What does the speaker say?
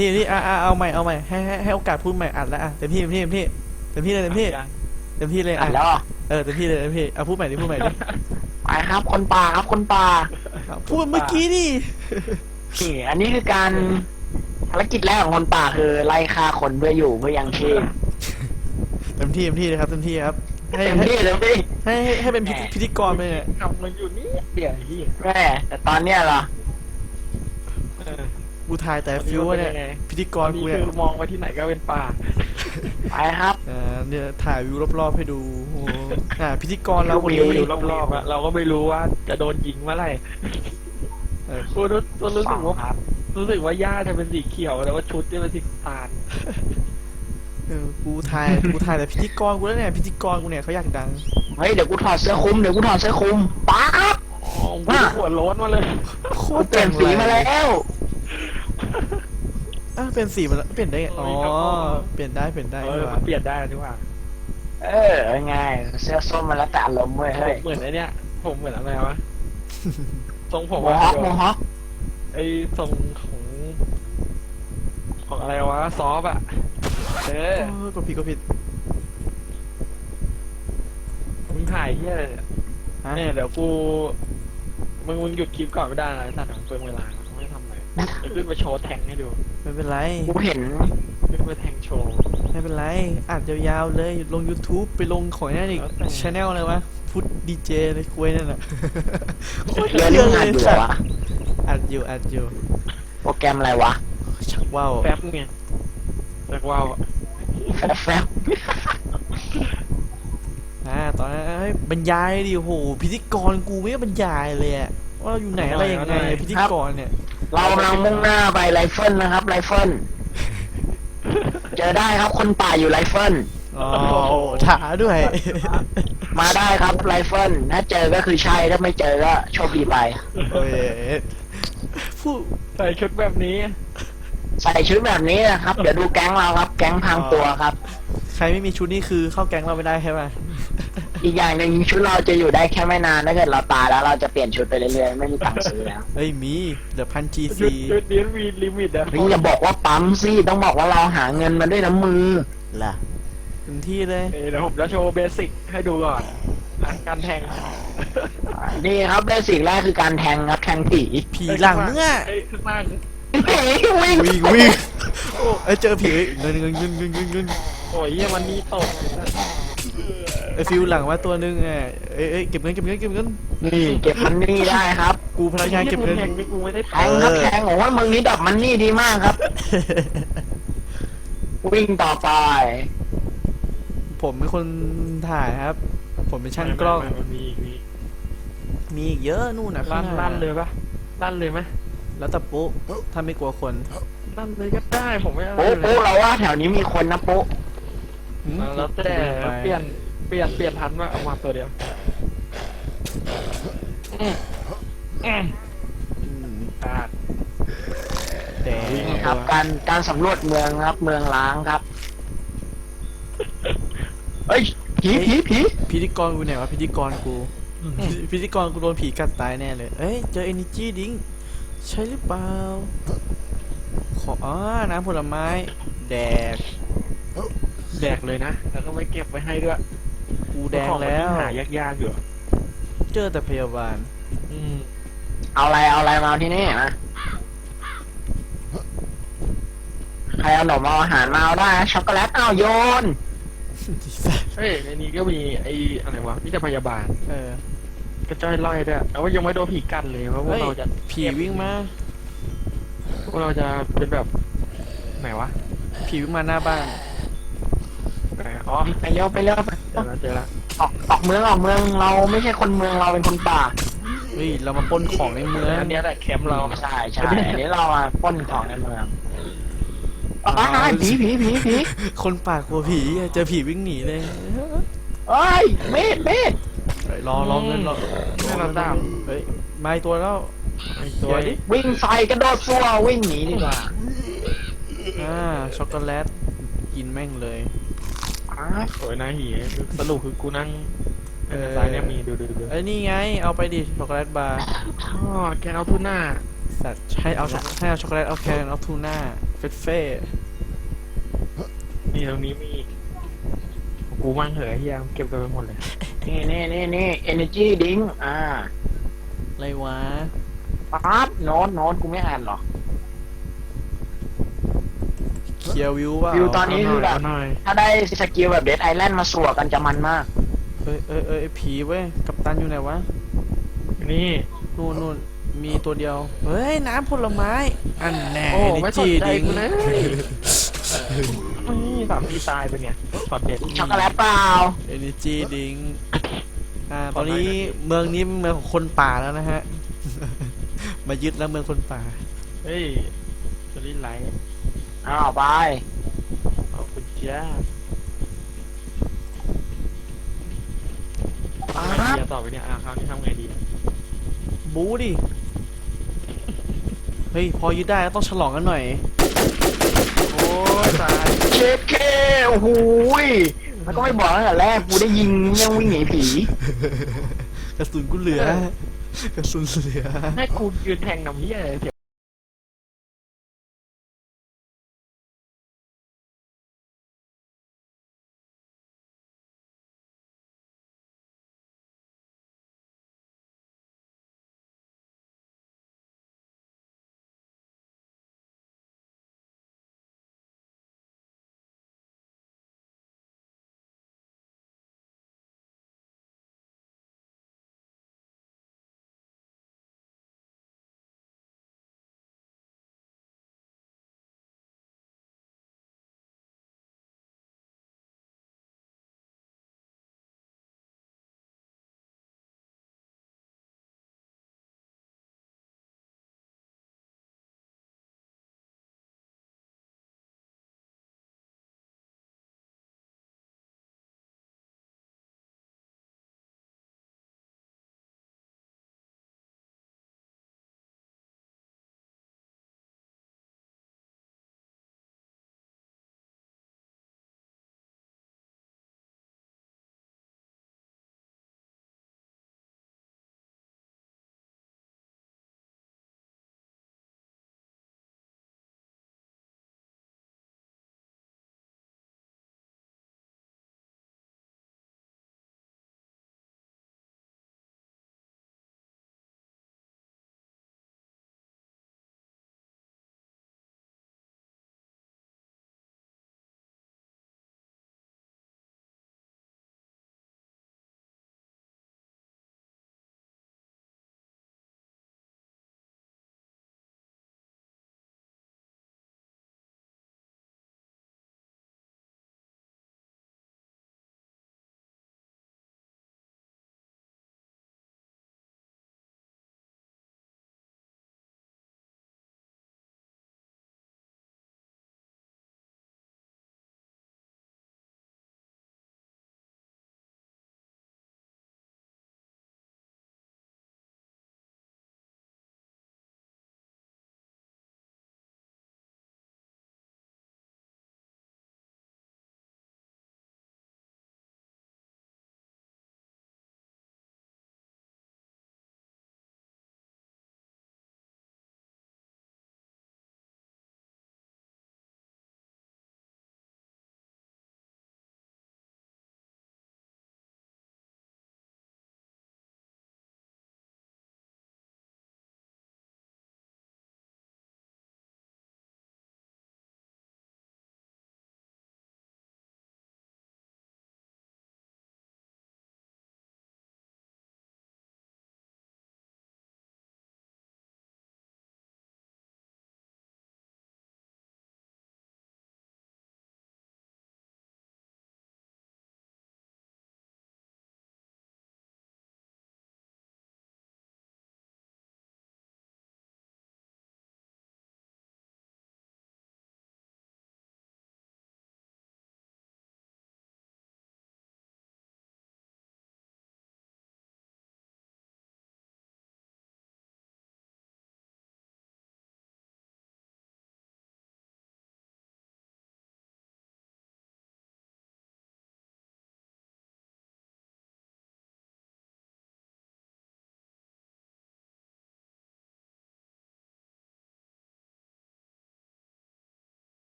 พี่พี่อะอะเอาใหม่เอาใหม่ให้ให้ให้โอกาสพูดใหม่อัดแล้วอะเต็มที่เต็มที่เต็มที่เต็มที่เลยเต็มที่เต็มที่เลยอะอะแล้วเหรอเออเต็มที่เลยเต็มที่เอาพูดใหม่ดิพูดใหม่ดิไปครับคนป่าครับคนป่าเอาพูดเมื่อกี้ดินี่อันนี้คือการภารกิจแรกของคนป่าคือไล่ฆ่าคนเพื่ออยู่เพื่อยังชีพเต็มที่เต็มที่เลยครับเต็มที่ครับให้เต็มให้ที่เลยพี่ให้ให้ให้เป็นพิธีพิธีกรไปเนี่ย ทำมันอยู่นี่เดี๋ยวที่แม่แต่ตอนเนี้ยเหรอ เออ กูถ่ายแต่ฟิวเนี่ยป็นยังไงพิธีกตอรนนี้กูเนี่ยคือมองไปที่ไหนก็เป็นป่าไปครับอ่าเนี่ยถ่ายวิวรอบๆให้ดูโอ้โหอ่าพิธีกรเราคนอยู่นี้อยู่รอบๆอะเราก็ไม่รู้ว่าจะโดนยิงเมื่อไหร่เออกูรู้กูรู้สึกว่าครับรู้สึกว่าหญ้าจะเป็นสีเขียวแต่ว่าชุดจะเป็นสีน้ำตาลเออกูถ่ายกูถ่ายแต่พิธีกรกูแล้วเนี่ยพิธีกรกูเนี่ยเขาอยากดังเฮ้ยเดี๋ยวกูถอดเสื้อคลุมเดี๋ยวกูถอดเสื้อคลุมป๊าบอ๋อกูหัวโล้นมาเลยโคกูตรเปลี่ยนสีมาแล้ว อะเปลี่ยนสีมาแล้วเปลี่ยนได้ไงอ๋อเปลี่ยนได้เปลี่ยนได้เอดีอกว่ามันเปลี่ยนได้นี่หว่าเออไงเสื้อส้มมาแล้วแต่อารมณ์เว้ยเฮ้ยเหมือนไอ้เนี้ยผมเหมือนอะไรวะทรงผมโมฮอคโมฮอคไอ้ทรงของของอะไรวะซอฟอะเออเออกดผิดกดผิดมึงถ่ายเที่ยอะไรเนี่ยฮะเนี่ยเดี๋ยวกูมึงมึงหยุดคลิปก่อนไม่ได้นะไอ้สัตว์ของเปลืองเวลา ไม่ทำอะไรเดี๋ยวขึ้นไปโชว์แทงให้ดูไม่เป็นไร กูเห็นขึ้นไปแทงโชว์ ไม่เป็นไรอัดยาวๆเลยลง YouTube ไปลงของนั่นอีกแล้วแต่ ชแนลอะไรวะฟุตดีเจเลยคุยนั่นน่ะโคตรเดือนเยนี้อะมึงเลอัดยอยู่สัเหรตอว์วะอัดอยู่อัดอยู่โปรแกรมอะไรวะชักว่าวแป๊บไงแต่ว่าวแฟบแฟบอ่าตอนนั้นเฮ้ยบรรยายดิโหพิธีกรกูไม่ได้บรรยายเลยอะว่าอยู่ไหนอะไรยังไงพิธีกรเนี่ย เรากำลังมุ่งหน้าไปไรเฟิลนะครับไรเฟิลเจอได้ครับคนป่าอยู่ไรเฟิลอ๋อถาด้วย มาได้ครับไรเฟิลถ้าเจอก็คือใช่ถ้าไม่เจอก็โชคดีไปโอ้ยผู้ใส่ชุดแบบนี้ ใส่ชุดแบบนี้นะครับ เดี๋ยวดูแก๊งเราครับ แก๊งพังตัวครับ ใครไม่มีชุดนี่คือเข้าแก๊งเราไม่ได้ใช่ไหม อีกอย่างหนึ่งชุดเราจะอยู่ได้แค่ไม่นานถ้าเกิดเราตายแล้วเราจะเปลี่ยนชุดไปเรื่อยๆไม่มีตังค์ซื้อแล้วเฮ้ยมีเดี๋ยวพันจีชุดซีชุดนี้มีลิมิตอะนี่อย่าบอกว่าปั๊มสิต้องบอกว่าเราหาเงินมาด้วยน้ำมือล่ะเต็มที่เลย เอ้ยเดี๋ยวผมจะโชว์เบสิกให้ดูก่อนอะการแทงนี่ครับเบสิกแรกคือการแทงครับแทงผีผีหลังเนื้อเอ้ยข้างล่างวิ่งวิ่งวิ่งเอ้ยเจอผีเงินเงินเงินเงินเงินเงินโอ้ยเหี้ยมันมีตก ไอ้ฟิวหลังว่าตัวนึงอะเอ้ยเอ้ยเก็บเงินเก็บเงินเก็บเงินนี่เก็บมันนี่ได้ครับกูพนักงานเก็บเงินแทงนี่กูไม่ได้แทงครับแทงโอ้ยมึงนี่ดับมันนี่ดีมากครับ วิ่งต่อไป ผมเป็นคนถ่ายครับ ผมเป็นช่างกล้อง มันมีมีมีอีกเยอะนู่นนะข้าลั่งนหน้าลั่นเลยปะลั่นเลยไหมแล้วแต่ปุ๊ถ้าไม่กลัวคนลั่นเลยก็ได้ผมไม่อะไรปุ๊เลปุ๊ยเราว่าแถวนี้มีคนนะปุ๊หืม แล้วแต่เปลี่ยนเปลี่ยนเปลี่ยนทันว่าเอามาตัวเดียวอืมอืมอืมอ่าแต่นี่ครับ การการสำรวจเมืองครับ เมืองล้างครับเฮ้ยผีผีผีพิธีกรกูไหนวะพิธีกรกูพิพิธีกรกูโดนผีกัดตายแน่เลย เอ้ยเจอ energy drink ใช่หรือเปล่า ขออ๋อน้ำผลไม้ แดก แดกเลยนะ แล้วก็ไม่เก็บไว้ให้ด้วยกูแดงแล้วของมันหายากๆอยู่เจอแต่พยาบาล อืมเอาอะไรเอาอะไรมาที่นี่นะใครเอาขนมเอาอาหารมาเอาได้นะช็อกโกแลตเอาโยน เฮ้ยในนี้ก็มีไอ้อะไรวะนี่จะพยาบาลเออ กระจ้อยล่อยด้วยแต่ว่ายังไม่โดนผีกัดเลยเพราะพวกเฮ้ยเราจะผีวิ่งมา พวกเราจะเป็นแบบไหนวะผีวิ่งมาหน้าบ้าน ไหนอ๋อไปเร็วไปเร็วไปเจอแล้วเจอแล้วออกออกเมืองออกเมืองเราไม่ใช่คนเมืองเราเป็นคนป่าเฮ้ยเรามาปล้นของในเมืองอันเนี้ยแหละแคมป์เรา ใช่ใช่อันนี้เรามาปล้นของในเมืองอ้าวผีผีผีผีคนปากกลัวผีเจอผีวิ่งหนีเลยเอ้ยเมดเมด เฮ้ยรอรอเงินรอให้เราตาม เฮ้ยมาอีกตัวแล้วไอ้ตัวดิวิ่งใส่กระโดดซัววิ่งหนีดีกว่าอ่าช็อกโกแลตกินแม่งเลย อ้าโอ้ยนายหีสรุปคือกูนั่งเออซ้ายเนี่ยมีดูดูดูเอ้ยนี่ไง เอาไปดิช็อกโกแลตบาร์อ๋อแกเอาทุนหน้าสัตว์ให้เอาช็อกให้เอาช็อกโกแลตเอาแคนเอาทูน่าเฟสเฟ่นี่ตรงนี้มีอีกกูมั่งเหอะเฮียเก็บกันไปหมดเลยนี่นี่นี่นี่ energy drink อ่าอะไรวะปั๊บโน้ตโน้ตกูไม่อ่านหรอก เคลียร์วิวว่าวิวตอนนี้คือแบบเอาหน่อยถ้าได้สกิลแบบเดดไอแลนด์มาสวกกันจะมันมาก เอ้ยเอ้ยเอ้ยผีเว้ย กัปตันอยู่ไหนวะ นี่นู่นนู่นมีตัวเดียว เฮ้ย น้ำผลไม้ อันแน่โอ้นี่ไม่สนจีใจดิงกูเลยนี่สามทีตายไปเนี่ยช็อตเด็ดช็อกโกแลตเปล่าเอเนจีดิงอ่าตอนนี้เมืองนี้เป็นเมืองของคนป่าแล้วนะฮะ มายึดแล้วเมืองคนป่า เฮ้ยสลิดไลท์ อ้าวไปเอาคุณจ้าปั๊ไม่บเดียวต่อไปเนี่ยอะคราวนี้ทำไงดีบูดิ เฮ้ย พอยึดได้แล้วต้องฉลองกันหน่อย โอ้ยตายเช็ดเคโอ้โหยมันก็ไม่บอกตั้งแต่แรกกูได้ยิงยังวิ่งหนีผีกระสุนกูเหลือ กระสุนเหลือ ให้กูยืนแทงน้ำเฮียเลย